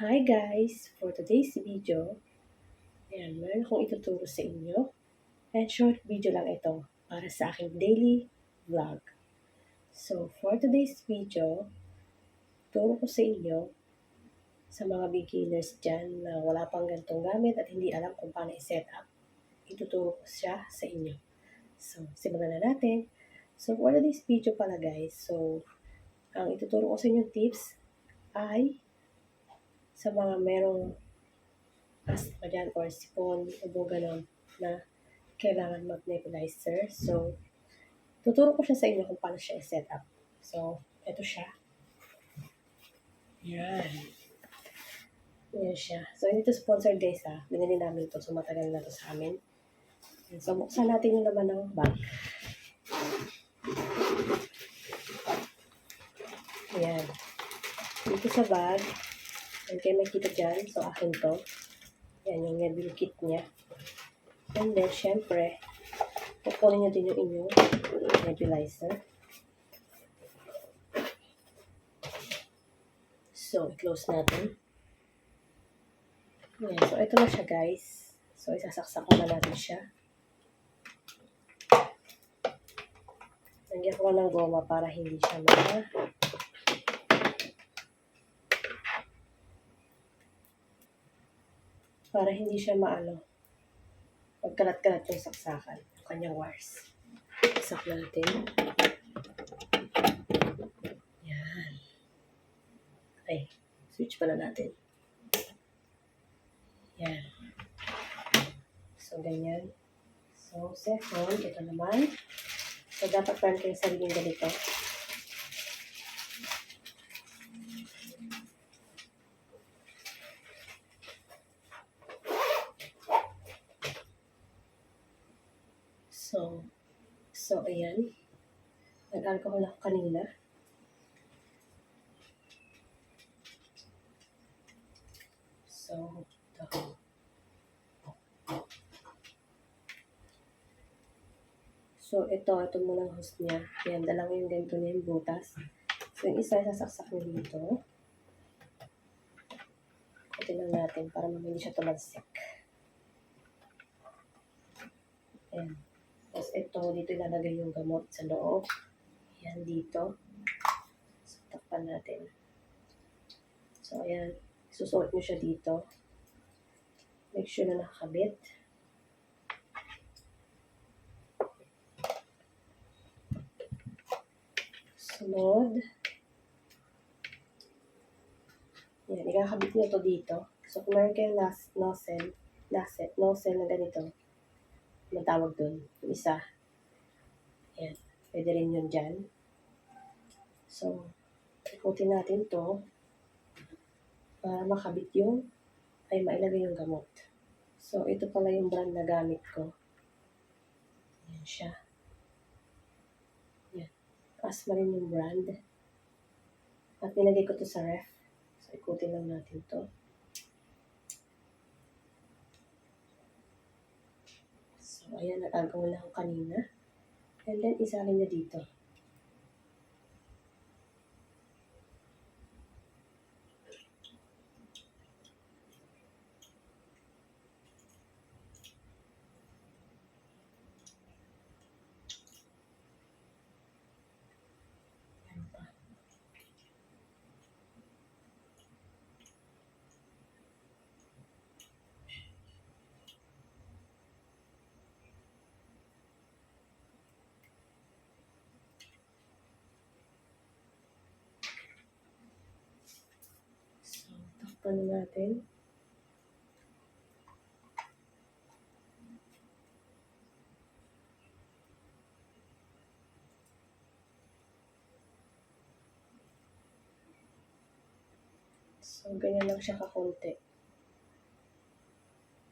Hi guys! For today's video, ayan, meron akong ituturo sa inyo. And short video lang ito para sa aking daily vlog. So, for today's video, turo ko sa inyo sa mga beginners dyan na wala pang gantong gamit at hindi alam kung paano i-set up. Ituturo ko siya sa inyo. So, simulan na natin. So, for today's video pala guys, so, ang ituturo ko sa inyo tips ay sa mga merong asthma dyan or sipon, ubo ganon na kailangan mag-nebulizer. So, tuturo ko siya sa inyo kung paano siya i-set up. So, ito siya. Yan. Yan siya. So, hindi to sponsored guys ha. Binili namin ito. So, matagal na to sa amin. So, buksan natin yung laman ng bag. Ayan. Dito sa bag, yan kayo makita dyan. So, akin to. Yan yung nebula kit niya. And then, syempre, kukunin nyo din yung inyong nebulizer. So, i-close natin. Yan. So, ito na siya, guys. So, isasaksak ko na natin siya. Lagyan ko ng goma para hindi siya ma para hindi siya maano pagkalat-kalat yung saksakan yung kanyang wires. Isak natin. Yan. Ay, switch pala natin. Yan. So, ganyan. So, second, ito naman. So, dapat meron kayong sariling ganito. So, so ayan. Nag-alcohol ako kanina. So, ito. So, ito, ito muna ang host niya. Yan, dalawa yung ganito niya yung butas. So, yung isa, sasaksak niya dito. Ito lang natin para hindi siya tumansik. Ayan. Tapos ito, dito ilalagay yung gamot sa loob. Yan dito. So, takpan natin. So, ayan. Susuot nyo siya dito. Make sure na nakakabit. Sunod. Yan, ikakabit nyo to dito. So, kung meron kayong last nozzle, last nozzle na ganito, ang tawag doon. Yung isa. Ayan. Pwede rin yun dyan. So, ikutin natin to para makabit yung ay mailagay yung gamot. So, ito pala yung brand na gamit ko. Ayan siya. Ayan. Asma rin yung brand. At nilagay ko to sa ref. So, ikutin lang natin to. So, ayan, nag-agaw lang kanina. And then, isalin niya dito. Ayan pa. Na natin. So, ganyan lang siya kakunti.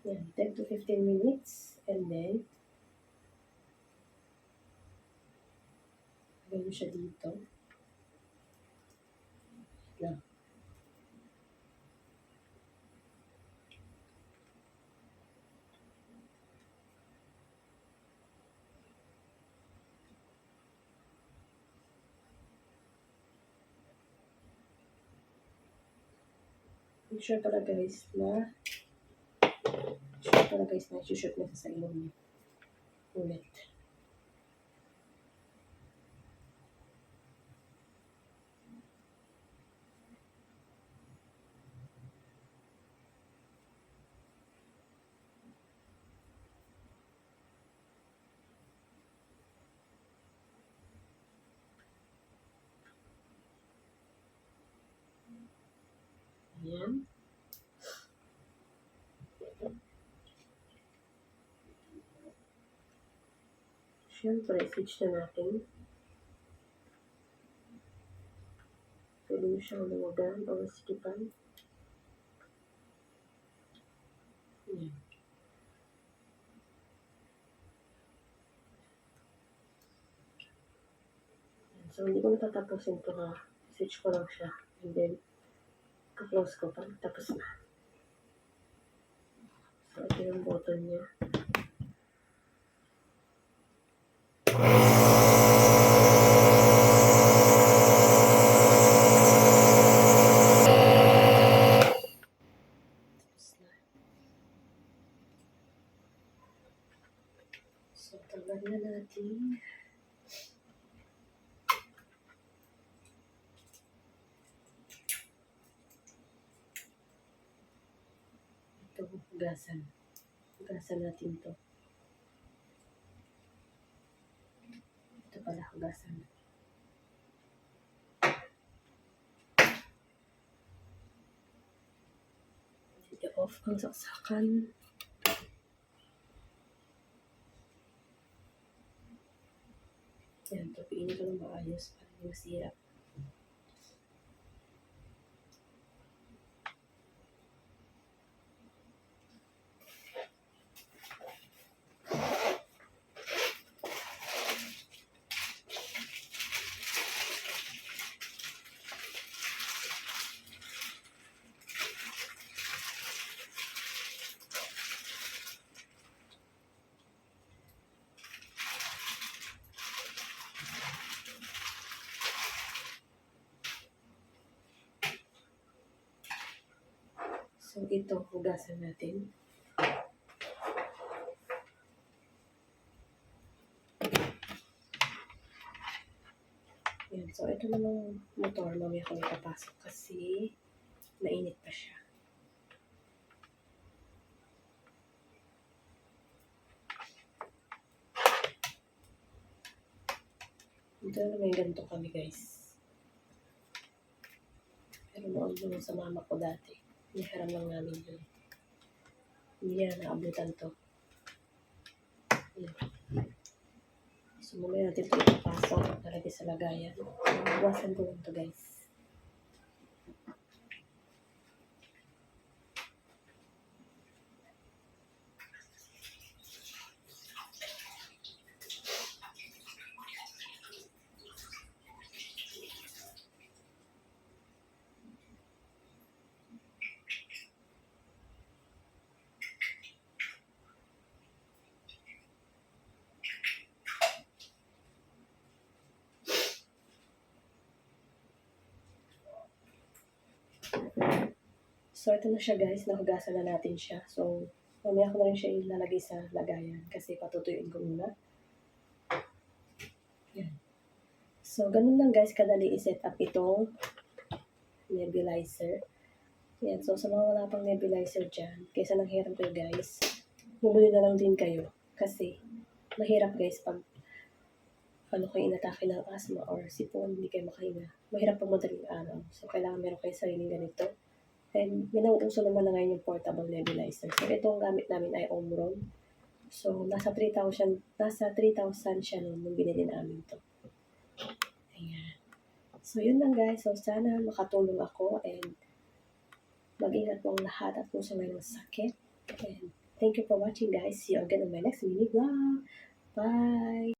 Yan, 10 to 15 minutes. And then, ganyan siya dito. Lang. Sure pala guys na sure pala guys na shoot na sa ilong. Ulit. Ayan. Siyempre, switch na natin. Pwede mo siyang lumagan o sikipan. Ayan. So, hindi ko natatapusin ito ha. Switch ko lang siya. And then, ka-close ko pa. Tapos na. So, ito yung button niya. So, tanggal na natin. Hugasan. Hugasan natin to. Ito pala, hugasan. I-off ang saksakan. Yan, tupiin ko ng maayos para hindi masira. So, ito, hugasan natin. Yan. So, ito namang motor, mamaya ko ipapasok kasi mainit pa siya. Ito na may ganito kami, guys. Pero noon doon sa mama ko dati. Niharam lang namin yun. Hindi na naabutan to. Yan. So, mamaya natin ito ipapasok talaga sa lagayan. So, buwasan ko lang to guys. So, ito na siya guys. Nahugasan na natin siya. So, mamaya ko na rin siya ilalagay sa lagayan kasi patutuyuin ko muna. So, ganun lang guys kadali i-set up itong nebulizer. Yan. So, sa mga wala pang nebulizer dyan, kaysa nang hirap kayo guys, bumili na lang din kayo. Kasi, mahirap guys pag ano kayo inatake ng asthma or sipon, hindi kayo makahinga. Mahirap pag madaling araw. So, kailangan meron kayo sariling ganito. And may nauuso naman na ngayon yung portable nebulizer. So, ito ang gamit namin ay Omron. So, nasa 3,000 nasa 3,000 siya noon nung binili namin to. Ayan. So, yun lang guys. So, sana makatulong ako and mag-ingat po ang lahat at kung sa may sakit. And thank you for watching guys. See you again on my next mini vlog. Bye!